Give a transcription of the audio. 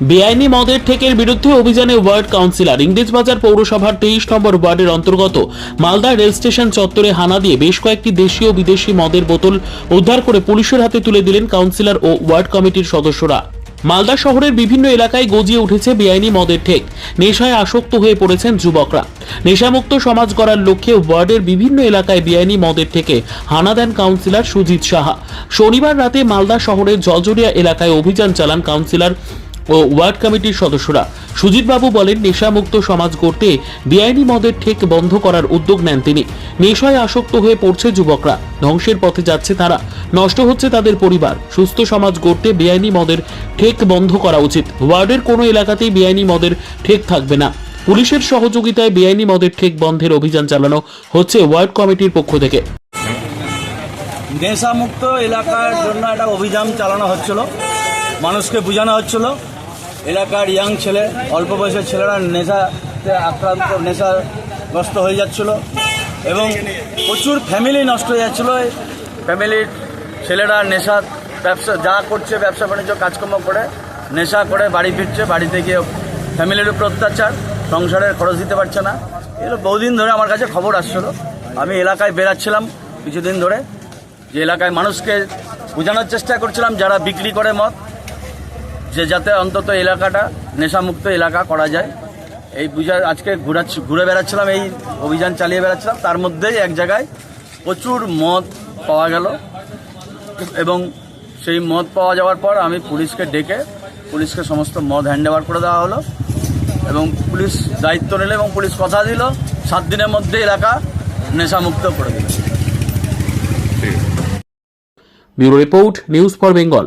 বেআইনি মদের ঠেকের বিরুদ্ধে অভিযানে ওয়ার্ড কাউন্সিলর, ইংরেজবাজার পৌরসভার তেইশ নম্বর ওয়ার্ডের অন্তর্গত মালদা রেল স্টেশন চত্বরে হানা দিয়ে বেশ কয়েকটি দেশীয় বিদেশি মদের বোতল উদ্ধার করে পুলিশের হাতে তুলে দিলেন কাউন্সিলর ও ওয়ার্ড কমিটির সদস্যরা। মালদা শহরের বিভিন্ন এলাকায় গজিয়ে উঠেছে বেআইনি মদের ঠেক। নেশায় আসক্ত হয়ে পড়েছেন যুবকরা। নেশামুক্ত সমাজ গড়ার লক্ষ্যে ওয়ার্ডের বিভিন্ন এলাকায় বেআইনি মদের থেকে হানা দেন কাউন্সিলর সুজিত সাহা। শনিবার রাতে মালদা শহরের জলজরিয়া এলাকায় অভিযান চালান কাউন্সিলর ও ওয়ার্ড কমিটির সদস্যরা। সুজিতবাবু বলেন, নেশামুক্ত সমাজ গড়তে বেআইনি মদের ঠেক বন্ধ করার উদ্যোগ নেন তিনি। নেশায় আসক্ত হয়ে পড়ছে যুবকরা। ধ্বংসের পথে যাচ্ছে তারা। নষ্ট হচ্ছে তাদের পরিবার। সুস্থ সমাজ গড়তে বেআইনি মদের ঠেক বন্ধ করা উচিত। ওয়ার্ডের কোনো এলাকাতেই বেআইনি মদের ঠেক থাকবে না। পুলিশের সহযোগিতায় বেআইনি মদের ঠেক বন্ধের অভিযান চালানো হচ্ছে ওয়ার্ড কমিটির পক্ষ থেকে। নেশামুক্ত এলাকার জন্য একটা অভিযান চালানো হচ্ছিল। মানুষকে বোঝানো হচ্ছিল। এলাকার ইয়াং ছেলে, অল্প বয়সের ছেলেরা নেশাতে আক্রান্ত, নেশাগ্রস্ত হয়ে যাচ্ছিল এবং প্রচুর ফ্যামিলি নষ্ট হয়ে যাচ্ছিল। ফ্যামিলির ছেলেরা নেশা, ব্যবসা, যা করছে, ব্যবসা বাণিজ্য, কাজকর্ম করে, নেশা করে বাড়ি ফিরছে, বাড়িতে গিয়ে ফ্যামিলির উপর অত্যাচার, সংসারের খরচ দিতে পারছে না। এগুলো বহুদিন ধরে আমার কাছে খবর আসছিল। আমি এলাকায় বেরাচ্ছিলাম কিছুদিন ধরে। যে এলাকায় মানুষকে বোঝানোর চেষ্টা করছিলাম, যারা বিক্রি করে মদ যে যাতে অন্তত এলাকাটা নেশামুক্ত এলাকা করা যায়। এই বুঝা আজকে ঘুরাচ্ছি, ঘুরে বেড়াচ্ছিলাম, এই অভিযান চালিয়ে বেড়াচ্ছিলাম। তার মধ্যেই এক জায়গায় প্রচুর মদ পাওয়া গেল। এবং সেই মদ পাওয়া যাওয়ার পর আমি পুলিশকে ডেকে পুলিশকে সমস্ত মদ হ্যান্ড ওভার করে দেওয়া হলো এবং পুলিশ দায়িত্ব নিল এবং পুলিশ কথা দিল, সাত দিনের মধ্যে এলাকা নেশামুক্ত করে দিল। Bureau report, news for Bengal.